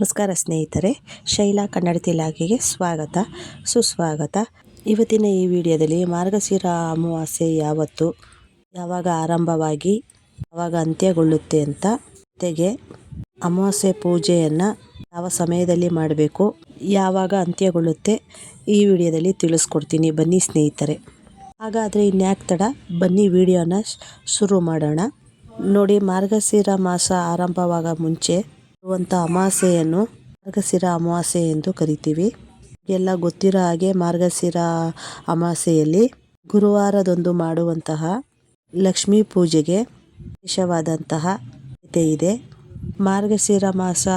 ನಮಸ್ಕಾರ ಸ್ನೇಹಿತರೆ, ಶೈಲಾ ಕನ್ನಡತಿ ಇಲಾಖೆಗೆ ಸ್ವಾಗತ, ಸುಸ್ವಾಗತ. ಇವತ್ತಿನ ಈ ವಿಡಿಯೋದಲ್ಲಿ ಮಾರ್ಗಶಿರ ಅಮಾವಾಸ್ಯೆ ಯಾವತ್ತು, ಯಾವಾಗ ಆರಂಭವಾಗಿ, ಯಾವಾಗ ಅಂತ್ಯಗೊಳ್ಳುತ್ತೆ ಅಂತ ಜೊತೆಗೆ ಅಮಾವಾಸ್ಯೆ ಪೂಜೆಯನ್ನು ಯಾವ ಸಮಯದಲ್ಲಿ ಮಾಡಬೇಕು, ಯಾವಾಗ ಅಂತ್ಯಗೊಳ್ಳುತ್ತೆ ಈ ವಿಡಿಯೋದಲ್ಲಿ ತಿಳಿಸ್ಕೊಡ್ತೀನಿ. ಬನ್ನಿ ಸ್ನೇಹಿತರೆ. ಹಾಗಾದರೆ ಇನ್ಯಾಕೆ ತಡ ಬನ್ನಿ ವಿಡಿಯೋನ ಶುರು ಮಾಡೋಣ. ನೋಡಿ ಮಾರ್ಗಶಿರ ಮಾಸ ಆರಂಭವಾಗ ಮುಂಚೆ ಬರುವಂಥ ಅಮಾವಾಸ್ಯೆಯನ್ನು ಮಾರ್ಗಶಿರ ಅಮಾವಾಸ್ಯೆ ಎಂದು ಕರಿತೀವಿ. ಎಲ್ಲ ಗೊತ್ತಿರೋ ಹಾಗೆ ಮಾರ್ಗಶಿರ ಅಮಾವಾಸ್ಯೆಯಲ್ಲಿ ಗುರುವಾರದೊಂದು ಮಾಡುವಂತಹ ಲಕ್ಷ್ಮೀ ಪೂಜೆಗೆ ವಿಶೇಷವಾದಂತಹ ಇದೆ. ಮಾರ್ಗಶಿರ ಮಾಸ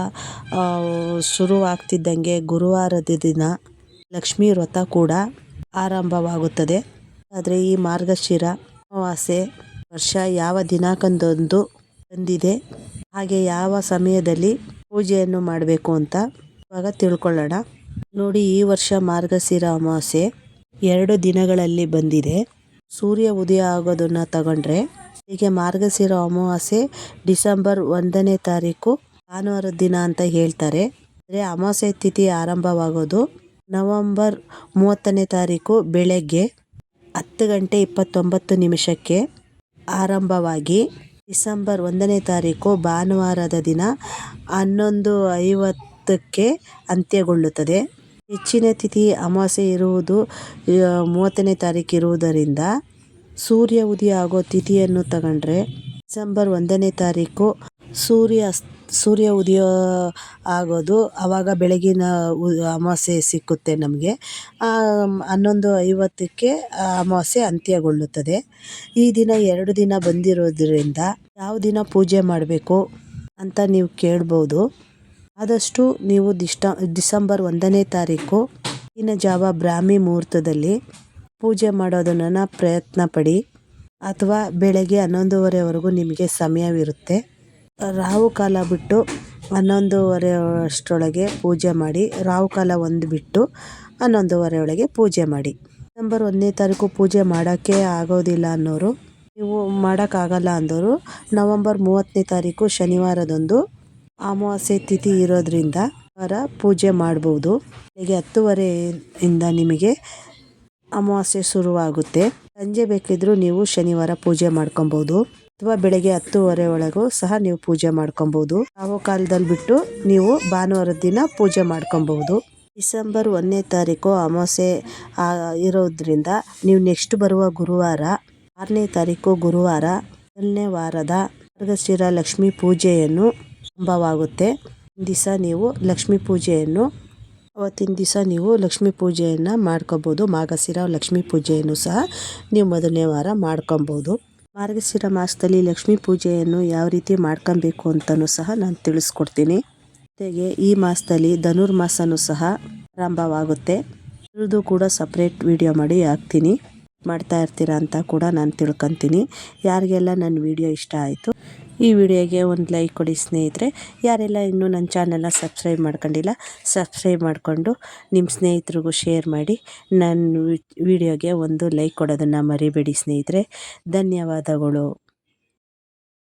ಶುರುವಾಗ್ತಿದ್ದಂಗೆ ಗುರುವಾರದ ದಿನ ಲಕ್ಷ್ಮೀ ವ್ರತ ಕೂಡ ಆರಂಭವಾಗುತ್ತದೆ. ಆದರೆ ಈ ಮಾರ್ಗಶಿರ ಅಮಾವಾಸ್ಯೆ ವರ್ಷ ಯಾವ ದಿನಾಂಕದಂದು ಬಂದಿದೆ ಹಾಗೆ ಯಾವ ಸಮಯದಲ್ಲಿ ಪೂಜೆಯನ್ನು ಮಾಡಬೇಕು ಅಂತ ಇವಾಗ ತಿಳ್ಕೊಳ್ಳೋಣ. ನೋಡಿ, ಈ ವರ್ಷ ಮಾರ್ಗಶಿರ ಅಮಾವಾಸ್ಯೆ ಎರಡು ದಿನಗಳಲ್ಲಿ ಬಂದಿದೆ. ಸೂರ್ಯ ಉದಯ ಆಗೋದನ್ನು ತಗೊಂಡ್ರೆ ಹೀಗೆ ಮಾರ್ಗಶಿರ ಅಮಾವಾಸ್ಯೆ ಡಿಸೆಂಬರ್ ಒಂದನೇ ತಾರೀಕು ಭಾನುವಾರ ದಿನ ಅಂತ ಹೇಳ್ತಾರೆ. ಅಂದರೆ ಅಮಾವಾಸ್ಯೆ ತಿಥಿ ಆರಂಭವಾಗೋದು ನವಂಬರ್ ಮೂವತ್ತನೇ ತಾರೀಕು ಬೆಳಗ್ಗೆ ಹತ್ತು ಗಂಟೆ ಇಪ್ಪತ್ತೊಂಬತ್ತು ನಿಮಿಷಕ್ಕೆ ಆರಂಭವಾಗಿ ಡಿಸೆಂಬರ್ ಒಂದನೇ ತಾರೀಕು ಭಾನುವಾರದ ದಿನ ಹನ್ನೊಂದು ಐವತ್ತಕ್ಕೆ ಅಂತ್ಯಗೊಳ್ಳುತ್ತದೆ. ಹೆಚ್ಚಿನ ತಿಥಿ ಅಮಾವಾಸ್ಯೆ ಇರುವುದು ಮೂವತ್ತನೇ ತಾರೀಕು ಇರುವುದರಿಂದ ಸೂರ್ಯ ಉದಯ ಆಗೋ ತಿಥಿಯನ್ನು ತಗೊಂಡ್ರೆ ಡಿಸೆಂಬರ್ ಒಂದನೇ ತಾರೀಕು ಸೂರ್ಯ ಸೂರ್ಯ ಉದಯ ಆಗೋದು ಆವಾಗ ಬೆಳಗಿನ ಅಮಾವಾಸ್ಯೆ ಸಿಕ್ಕುತ್ತೆ ನಮಗೆ. ಹನ್ನೊಂದು ಐವತ್ತಕ್ಕೆ ಅಮಾವಾಸ್ಯೆ ಅಂತ್ಯಗೊಳ್ಳುತ್ತದೆ. ಈ ದಿನ ಎರಡು ದಿನ ಬಂದಿರೋದ್ರಿಂದ ಯಾವ ದಿನ ಪೂಜೆ ಮಾಡಬೇಕು ಅಂತ ನೀವು ಕೇಳ್ಬೋದು. ಆದಷ್ಟು ನೀವು ದಿಷ್ಟ, ಡಿಸೆಂಬರ್ ಒಂದನೇ ತಾರೀಕು ಇನ್ನು ಜಾವ ಬ್ರಾಹ್ಮಿ ಮುಹೂರ್ತದಲ್ಲಿ ಪೂಜೆ ಮಾಡೋದನ್ನು ಪ್ರಯತ್ನ ಪಡಿ ಅಥವಾ ಬೆಳಗ್ಗೆ ಹನ್ನೊಂದುವರೆವರೆಗೂ ನಿಮಗೆ ಸಮಯವಿರುತ್ತೆ. ರಾಹು ಕಾಲ ಬಿಟ್ಟು ಹನ್ನೊಂದುವರೆ ಅಷ್ಟರೊಳಗೆ ಪೂಜೆ ಮಾಡಿ, ರಾಹು ಕಾಲ ಒಂದು ಬಿಟ್ಟು ಹನ್ನೊಂದುವರೆ ಒಳಗೆ ಪೂಜೆ ಮಾಡಿ. ಡಿಸೆಂಬರ್ ಒಂದನೇ ತಾರೀಕು ಪೂಜೆ ಮಾಡೋಕ್ಕೆ ಆಗೋದಿಲ್ಲ ಅನ್ನೋರು, ನೀವು ಮಾಡೋಕ್ಕಾಗಲ್ಲ ಅಂದರು, ನವಂಬರ್ ಮೂವತ್ತನೇ ತಾರೀಕು ಶನಿವಾರದಂದು ಅಮಾವಾಸ್ಯೆ ತಿಥಿ ಇರೋದ್ರಿಂದ ವಾರ ಪೂಜೆ ಮಾಡ್ಬೋದು. ಬೆಳಗ್ಗೆ ಹತ್ತುವರೆಯಿಂದ ನಿಮಗೆ ಅಮಾವಾಸ್ಯೆ ಶುರುವಾಗುತ್ತೆ. ಸಂಜೆ ಬೇಕಿದ್ದರೂ ನೀವು ಶನಿವಾರ ಪೂಜೆ ಮಾಡ್ಕೊಬೋದು. ಅಥವಾ ಬೆಳಗ್ಗೆ ಹತ್ತುವರೆ ಒಳಗೂ ಸಹ ನೀವು ಪೂಜೆ ಮಾಡ್ಕೊಬಹುದು ಯಾವ ಕಾಲದಲ್ಲಿ ಬಿಟ್ಟು ನೀವು ಭಾನುವಾರ ದಿನ ಪೂಜೆ ಮಾಡ್ಕೊಬಹುದು ಡಿಸೆಂಬರ್ ಒಂದನೇ ತಾರೀಕು ಅಮಾವಾಸ್ಯೆ ಇರೋದ್ರಿಂದ ನೀವು ನೆಕ್ಸ್ಟ್ ಬರುವ ಗುರುವಾರ, ಆರನೇ ತಾರೀಕು ಗುರುವಾರ ಮೊದಲನೇ ವಾರದ ಮಾರ್ಗಶಿರ ಲಕ್ಷ್ಮಿ ಪೂಜೆಯನ್ನು ಆರಂಭವಾಗುತ್ತೆ. ದಿವಸ ನೀವು ಲಕ್ಷ್ಮೀ ಪೂಜೆಯನ್ನು, ಅವತ್ತಿನ ದಿವಸ ನೀವು ಲಕ್ಷ್ಮೀ ಪೂಜೆಯನ್ನು ಮಾಡ್ಕೊಬೋದು. ಮಾರ್ಗಶಿರ ಲಕ್ಷ್ಮೀ ಪೂಜೆಯನ್ನು ಸಹ ನೀವು ಮೊದಲನೇ ವಾರ ಮಾಡ್ಕೊಬೋದು. ಮಾರ್ಗಶಿರ ಮಾಸದಲ್ಲಿ ಲಕ್ಷ್ಮೀ ಪೂಜೆಯನ್ನು ಯಾವ ರೀತಿ ಮಾಡ್ಕೊಬೇಕು ಅಂತಲೂ ಸಹ ನಾನು ತಿಳಿಸ್ಕೊಡ್ತೀನಿ. ಜೊತೆಗೆ ಈ ಮಾಸದಲ್ಲಿ ಧನುರ್ಮಾಸನೂ ಸಹ ಪ್ರಾರಂಭವಾಗುತ್ತೆ. ಇದ್ರದ್ದು ಕೂಡ ಸಪ್ರೇಟ್ ವಿಡಿಯೋ ಮಾಡಿ ಹಾಕ್ತೀನಿ. ಮಾಡ್ತಾ ಇರ್ತೀರಾ ಅಂತ ಕೂಡ ನಾನು ತಿಳ್ಕೊತೀನಿ. ಯಾರಿಗೆಲ್ಲ ನನ್ನ ವಿಡಿಯೋ ಇಷ್ಟ ಆಯಿತು ಈ ವಿಡಿಯೋಗೆ ಒಂದು ಲೈಕ್ ಕೊಡಿ ಸ್ನೇಹಿತರೆ. ಯಾರೆಲ್ಲ ಇನ್ನೂ ನನ್ನ ಚಾನಲ್ನ ಸಬ್ಸ್ಕ್ರೈಬ್ ಮಾಡ್ಕೊಂಡಿಲ್ಲ, ಸಬ್ಸ್ಕ್ರೈಬ್ ಮಾಡಿಕೊಂಡು ನಿಮ್ಮ ಸ್ನೇಹಿತರಿಗೂ ಶೇರ್ ಮಾಡಿ. ನನ್ನ ವಿಡಿಯೋಗೆ ಒಂದು ಲೈಕ್ ಕೊಡೋದನ್ನು ಮರಿಬೇಡಿ ಸ್ನೇಹಿತರೆ. ಧನ್ಯವಾದಗಳು.